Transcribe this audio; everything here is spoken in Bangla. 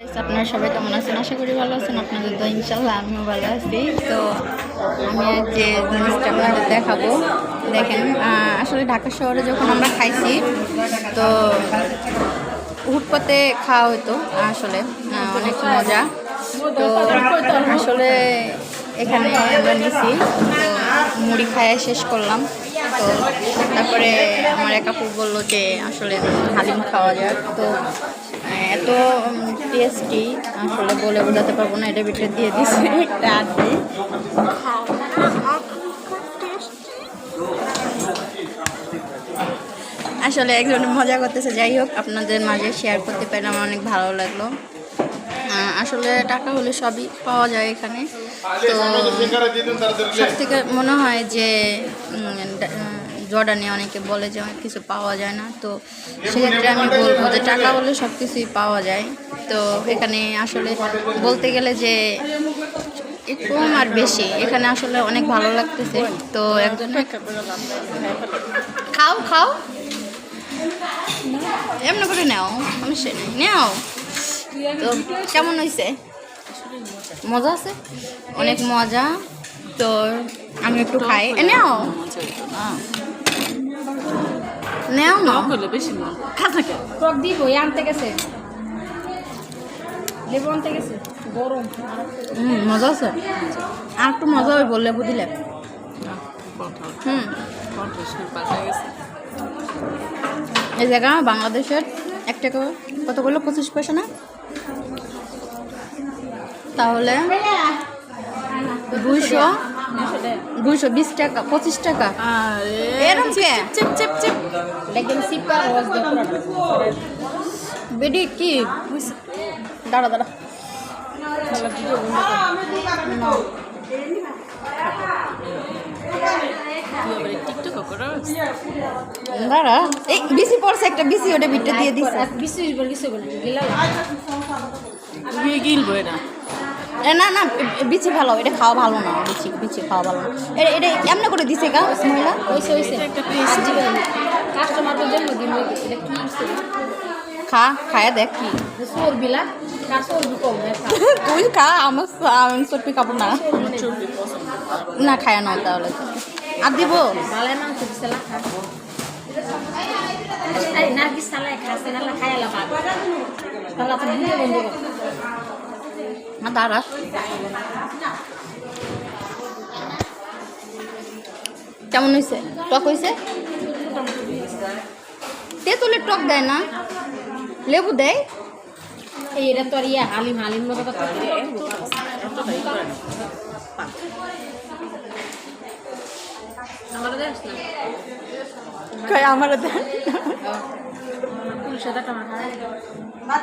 আপনারা সবাই কেমন আছেন? আশা করি ভালো আছেন। আপনাদের তো ইনশাল্লাহ আমিও ভালো আছি। তো আমি যে জিনিসটা আপনাদের দেখাবো। দেখেন আসলে ঢাকা শহরে যখন আমরা খাইছি, তো হুটপাতে খাওয়া হতো আসলে অনেক মজা। তো আসলে এখানে আমরা নিছি মুড়ি খাইয়ে শেষ করলাম। তো তারপরে আমার এক আপু বলল যে আসলে হালিম খাওয়া যাক তো এত টেস্টি আসলে বলে বোঝাতে পারব না এটা ভিতরে দিয়ে দিছে একটা আসলে একজন মজা করতেছে যাই হোক আপনাদের মাঝে শেয়ার করতে পারলে আমার অনেক ভালো লাগল। আসলে টাকা হলে সবই পাওয়া যায় এখানে। তো সব থেকে মনে হয় যে জর্ডানে অনেকে বলে যে অনেক কিছু পাওয়া যায় না, তো সেক্ষেত্রে আমি বলব যে টাকা হলে সব কিছুই পাওয়া যায়। তো এখানে আসলে বলতে গেলে যে কম আর বেশি, এখানে আসলে অনেক ভালো লাগতেছে। তো একজন খাও খাও। এমনি করে নাও, সমস্যা নেই, নাও। তো কেমন হয়েছে মজা আছে? অনেক মজা। তো আমি একটু খাই। নাও। নাও না? হলে বেশি না খা থাকে টক দিব আনতে গেছে। লেবু আনতে গেছে। গরম। হুম মজা আছে। আর একটু মজা হবে বললে বুঝলে হুম। এই জায়গা বাংলাদেশের এক টাকা কত করল পঁচিশ পয়সা না? তাহলে দুইশো? দুইশো বিশ টাকা পঁচিশ টাকা? আরে এরম কে? চিপ চিপ চিপ একদম সিপা রস বেডি কি? দাঁড়া দাঁড়া। দাঁড়া। এই বিসি পড়ছে একটা বিসি ওটা বিটটা দিয়ে দিছে। কিছু বল কিছু বল গিলবো এটা এ, না না বিচি ভালো এটা খাওয়া ভালো না বিচি বিচি খাওয়া ভালো না। এটা এটা এমনি করে দিছে গা মহিলা কাস্টমারদের জন্য এটা কি খা খায়া দেখ। কি? তুই খা আমার আমি সত্যি খাব না। চর্বি না খায়া নাও তাহলে। আর দিব? নার্গিস সালাই খাসে না খায়ালা বাদ তাহলে তো ভিডিও বন্ধ কর না দাঁড়া। কেমন হয়েছে টক হয়েছে তেঁতুলের টক দেয় না। লেবু দেয়? এই এটা তো আর ইয়া হালিম হালিম মতো না। আমার